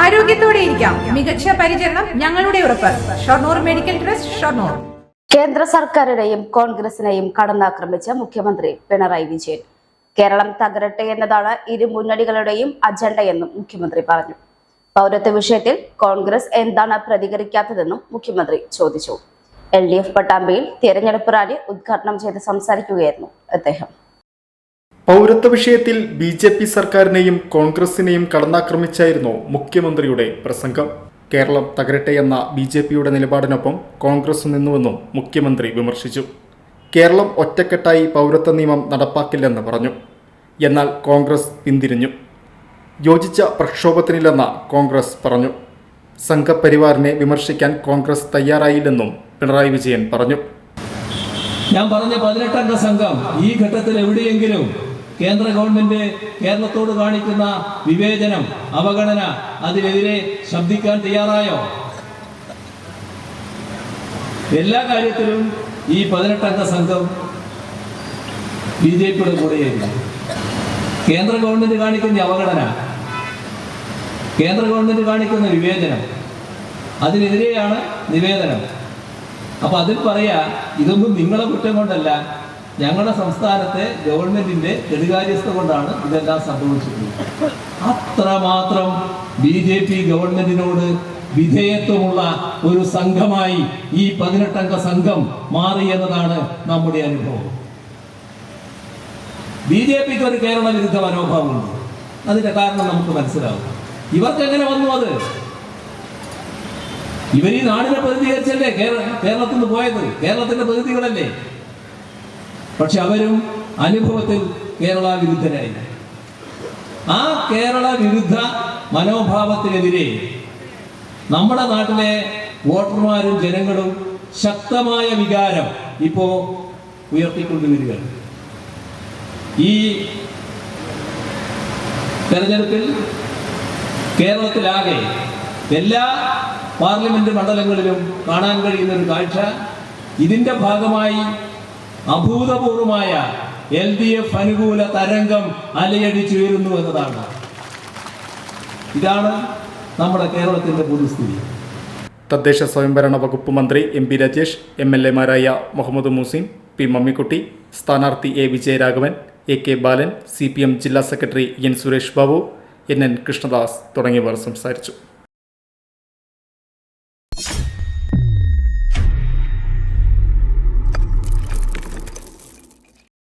ആരോഗ്യത്തോടെ ഇരിക്കാം. മികച്ച പരിചരണം ഞങ്ങളുടെ ഉറപ്പ്. Shoranur medical trust Shoranur. കേന്ദ്ര സർക്കാരിനെയും കോൺഗ്രസിനെയും കടന്നാക്രമിച്ച മുഖ്യമന്ത്രി പിണറായി വിജയൻ. കേരളം തകരട്ടെ എന്നതാണ് ഇരു മുന്നണികളുടെയും അജണ്ടയെന്നും മുഖ്യമന്ത്രി പറഞ്ഞു. പൗരത്വ വിഷയത്തിൽ കോൺഗ്രസ് എന്താണ് പ്രതികരിക്കാത്തതെന്നും മുഖ്യമന്ത്രി ചോദിച്ചു. എൽ ഡി എഫ് പട്ടാമ്പിയിൽ തിരഞ്ഞെടുപ്പ് റാലി ഉദ്ഘാടനം ചെയ്ത് സംസാരിക്കുകയായിരുന്നു അദ്ദേഹം. പൗരത്വ വിഷയത്തിൽ ബി ജെ പി സർക്കാരിനെയും കോൺഗ്രസിനെയും കടന്നാക്രമിച്ചായിരുന്നു മുഖ്യമന്ത്രിയുടെ പ്രസംഗം. കേരളം തകരട്ടെ എന്ന ബി ജെ പിയുടെ നിലപാടിനൊപ്പം കോൺഗ്രസ് നിന്നുവെന്നും മുഖ്യമന്ത്രി വിമർശിച്ചു. കേരളം ഒറ്റക്കെട്ടായി പൗരത്വ നിയമം നടപ്പാക്കില്ലെന്ന് പറഞ്ഞു. എന്നാൽ കോൺഗ്രസ് പിന്തിരിഞ്ഞു. യോജിച്ച പ്രക്ഷോഭത്തിനില്ലെന്ന കോൺഗ്രസ് പറഞ്ഞു. സംഘപരിവാറിനെ വിമർശിക്കാൻ കോൺഗ്രസ് തയ്യാറായില്ലെന്നും പിണറായി വിജയൻ പറഞ്ഞു. ഞാൻ പറഞ്ഞ പതിനെട്ടംഗ സംഘം ഈ ഘട്ടത്തിൽ എവിടെയെങ്കിലും കേന്ദ്ര ഗവൺമെന്റ് കേരളത്തോട് കാണിക്കുന്ന വിവേചനം അവഗണന അതിനെതിരെ ശബ്ദിക്കാൻ തയ്യാറായോ? എല്ലാ കാര്യത്തിലും ഈ പതിനെട്ടംഗ സംഘം ബി ജെ പിയുടെ കൂടെയായിരുന്നു കേന്ദ്ര ഗവൺമെന്റ് കാണിക്കുന്ന അവഗണന കേന്ദ്ര ഗവൺമെന്റ് കാണിക്കുന്ന വിവേചനം അതിനെതിരെയാണ് നിവേദനം. അപ്പൊ അതിൽ പറയാ ഇതൊന്നും നിങ്ങളെ കുറ്റം കൊണ്ടല്ല ഞങ്ങളുടെ സംസ്ഥാനത്തെ ഗവൺമെന്റിന്റെ കെടുകാര്യസ്ഥ കൊണ്ടാണ് ഇതെല്ലാം സംഭവിച്ചിട്ടുള്ളത്. അത്രമാത്രം ബി ജെ പി ഗവൺമെന്റിനോട് വിധേയത്വമുള്ള ഒരു സംഘമായി ഈ പതിനെട്ടംഗ സംഘം മാറി എന്നതാണ് നമ്മുടെ അനുഭവം. ബി ജെ പിക്ക് ഒരു കേരള വിരുദ്ധ മനോഭാവമുണ്ട്. അതിന്റെ കാരണം നമുക്ക് മനസ്സിലാവും. ഇവർക്ക് എങ്ങനെ വന്നു അത്? ഇവർ ഈ നാടിനെ പ്രതിനിധീകരിച്ചല്ലേ? കേരള കേരളത്തിൽ നിന്ന് പോയത്? കേരളത്തിന്റെ പ്രതിനിധികളല്ലേ? പക്ഷെ അവരും അനുഭവത്തിൽ കേരള വിരുദ്ധരായി. ആ കേരള വിരുദ്ധ മനോഭാവത്തിനെതിരെ നമ്മുടെ നാട്ടിലെ വോട്ടർമാരും ജനങ്ങളും ശക്തമായ വികാരം ഇപ്പോ ഉയർത്തിക്കൊണ്ടുവരികയാണ്. ഈ തെരഞ്ഞെടുപ്പിൽ കേരളത്തിലാകെ എല്ലാ പാർലമെന്റ് മണ്ഡലങ്ങളിലും കാണാൻ കഴിയുന്ന ഒരു കാഴ്ച ഇതിന്റെ ഭാഗമായി അഭൂതപൂർവമായ എൽ ഡി എഫ് അനുകൂല തരംഗം അലയടിച്ചുയരുന്നു എന്നതാണ്. ഇതാണ് നമ്മുടെ കേരളത്തിന്റെ പൊതുസ്ഥിതി തദ്ദേശ സ്വയംഭരണ വകുപ്പ് മന്ത്രി M P Rajesh M L എമാരായ Muhammad Muhsin P Mammikutty സ്ഥാനാർത്ഥി A Vijayaraghavan A K Balan C P M ജില്ലാ secretary N Suresh Babu N N Krishnadas തുടങ്ങിയവർ സംസാരിച്ചു.